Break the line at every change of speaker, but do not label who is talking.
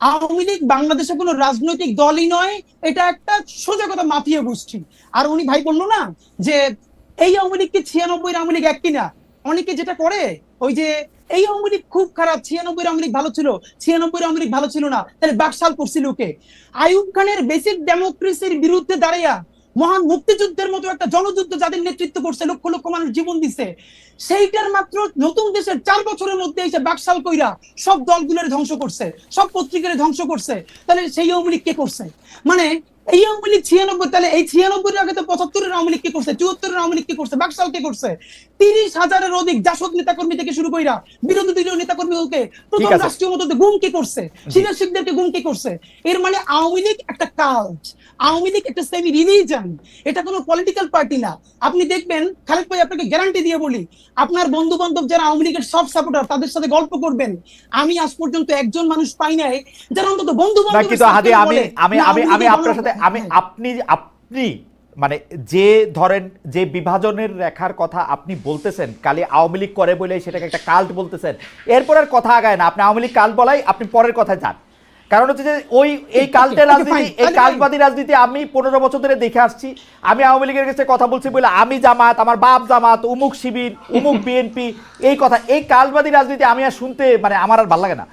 আওয়ামী লীগ বাংলাদেশে কোনো রাজনৈতিক দলই নয়, এটা একটা সোজা কথা, মাফিয়া গোষ্ঠী। আর উনি ভাই বলল না যে, এই আওয়ামী লীগ কি ছিয়ানব্বই আওয়ামী লীগ এক কিনা? অনেকে যেটা করে, ওই যে, এই আওয়ামী লীগ খুব খারাপ ছিয়ানব্বই আওয়ামী লীগ ভালো ছিল ছিয়ানব্বই আওয়ামী লীগ ভালো ছিল না, তাহলে বাকশাল করছিল কে? আইয়ুব খানের বেসিক ডেমোক্রেসির বিরুদ্ধে দাঁড়াইয়া মহান মুক্তিযুদ্ধের মতো একটা জনযুদ্ধ যাদের নেতৃত্ব করছে, লক্ষ লক্ষ মানুষ জীবন দিছে সেইটার মাত্র নতুন দেশের চার বছরের মধ্যে এসে বাকশাল কইরা সব দলগুলোর ধ্বংস করছে, সব পত্রিকার ধ্বংস করছে। তাহলে সেই আওয়ামী লীগ কে করছে? মানে এই আওয়ামী লীগ ছিয়ানব্বই তাহলে এই ছিয়ানব্বই আগে তো পঁচাত্তরের আওয়ামী লীগ কে করছে? চুয়াত্তরের আওয়ামী লীগ কে করছে? বাকশাল কে করছে? তিরিশ হাজারের অধিক জাসদ নেতাকর্মী থেকে শুরু কইরা বিরোধী দলীয় নেতাকর্মীকে প্রথম রাষ্ট্রীয় মতো গুম কে করছে? সিনিয়র শিখদেরকে গুম কে করছে? এর মানে আওয়ামী লীগ একটা কাল্ট আওয়ামী লীগ একটা সেমি রিলিজন এটা কোনো পলিটিক্যাল পার্টি না। আপনি দেখবেন খালেদ ভাই আপনাকে গ্যারান্টি দিয়ে বলি আপনার বন্ধু বান্ধব যারা আওয়ামী লীগের সব সাপোর্টার তাদের সাথে গল্প করবেন। আমি আজ পর্যন্ত একজন মানুষ পাই নাই যারা অন্তত বন্ধু বান্ধব
আমি আমি আমি আপনার সাথে আমি আপনি আপনি মানে যে ধরেন যে বিভাজনের রেখার কথা আপনি বলতেছেন কালি আওয়ামী লীগ করে বলে সেটাকে একটা কাল্ট বলতেছেন এরপর আর কথা আগায় না। আপনি আওয়ামী লীগ কাল্ট বলাই আপনি পরের কথায় যান। কারণ হচ্ছে যে ওই এই কাল্টের রাজনীতি এই কালবাদী রাজনীতি আমি পনেরো বছর ধরে দেখে আসছি। আমি আওয়ামী লীগের কাছে কথা বলছি বলে আমি জামাত আমার বাপ জামাত উমুক শিবির উমুক বিএনপি এই কথা এই কালবাদী রাজনীতি আমি আর শুনতে মানে আমার আর ভালো লাগে না।